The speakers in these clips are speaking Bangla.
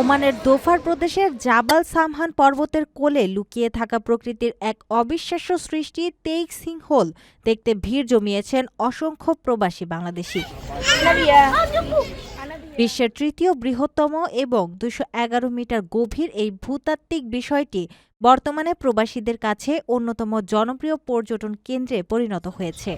ওমানের দোফার প্রদেশের জাবাল সামহান পর্বতের কোলে লুকিয়ে থাকা প্রকৃতির এক অবিশ্বাস্য সৃষ্টি তেইক সিংহোল দেখতে ভিড় জমিয়েছেন অসংখ্য প্রবাসী বাংলাদেশি। বিশ্বের তৃতীয় বৃহত্তম এবং দুশো মিটার গভীর এই ভূতাত্ত্বিক বিষয়টি বর্তমানে প্রবাসীদের কাছে অন্যতম জনপ্রিয় পর্যটন কেন্দ্রে পরিণত হয়েছে।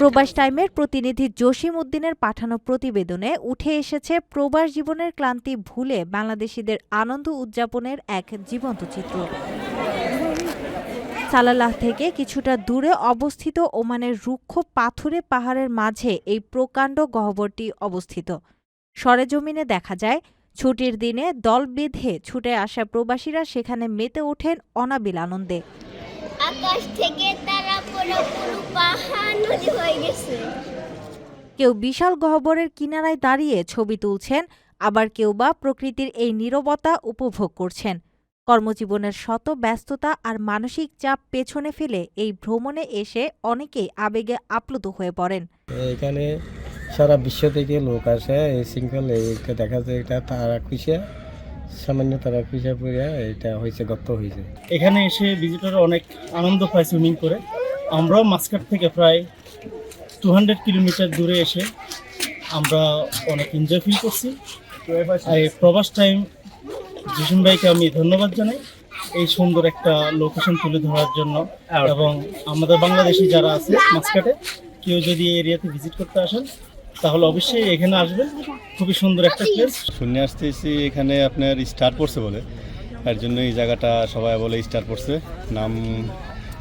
প্রবাস টাইমের প্রতিনিধি জসিম উদ্দিনের পাঠানো প্রতিবেদনে উঠে এসেছে প্রবাস জীবনের ক্লান্তি ভুলে বাংলাদেশিদের আনন্দ উদযাপনের এক জীবন্ত চিত্র। সালালাহ থেকে কিছুটা দূরে অবস্থিত ওমানের রুক্ষ পাথুরে পাহাড়ের মাঝে এই প্রকাণ্ড গহ্বরটি অবস্থিত। সরেজমিনে দেখা যায়, ছুটির দিনে দল বেঁধে ছুটে আসা প্রবাসীরা সেখানে মেতে ওঠেন অনাবিল আনন্দে। আকাশ থেকে তারা পুরো পাহাড় কেউ বিশাল গহ্বরের কিনারায় দাঁড়িয়ে ছবি তুলছেন আবার কেউ বা প্রকৃতির এই নীরবতা উপভোগ করছেন। কর্মজীবনের শত ব্যস্ততা আর মানসিক চাপ পেছনে ফেলে এই ভ্রমণে এসে অনেকেই আবেগে আপ্লুত হয়ে পড়েন। এখানে সারা বিশ্ব থেকে লোক আসে এই সিঙ্গল দেখা যায় এটা তারা খুঁজে সামান্য তারা খুঁজে পড়ে এটা হয়েছে গত হয়েছে। এখানে এসে ভিজিটর অনেক আনন্দ পায় সুইমিং করে। আমরাও মাস্কাট থেকে প্রায় টু হান্ড্রেড কিলোমিটার দূরে এসে আমরা অনেক এনজয় ফিল করছি। আর এই প্রবাস টাইম জিসুন ভাইকে আমি ধন্যবাদ জানাই এই সুন্দর একটা লোকেশন তুলে ধরার জন্য। এবং আমাদের বাংলাদেশি যারা আছে মাস্কাটে কেউ যদি এই এরিয়াতে ভিজিট করতে আসেন তাহলে অবশ্যই এখানে আসবেন। খুবই সুন্দর একটা প্লেস শুনে আসতেছি এখানে আপনার স্টার পড়ছে বলে। এর জন্য এই জায়গাটা সবাই বলে স্টার পড়ছে নাম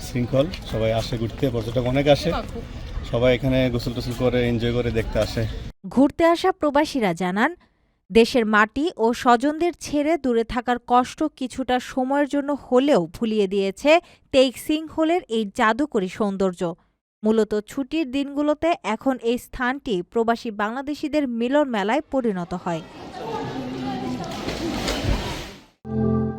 শৃঙ্খল সবাই আসে ঘুরতে পর্যটক অনেক আসে। সবাই এখানে গোসল টোসল করে এনজয় করে দেখতে আসে। ঘুরতে আসা প্রবাসীরা জানান দেশের মাটি ও স্বজনদের ছেড়ে দূরে থাকার কষ্ট কিছুটা সময়ের জন্য হলেও ভুলিয়ে দিয়েছে তেইক সিংহলের এই জাদুকরী সৌন্দর্য। মূলত ছুটির দিনগুলোতে এখন এই স্থানটি প্রবাসী বাংলাদেশিদের মিলন মেলায় পরিণত হয়।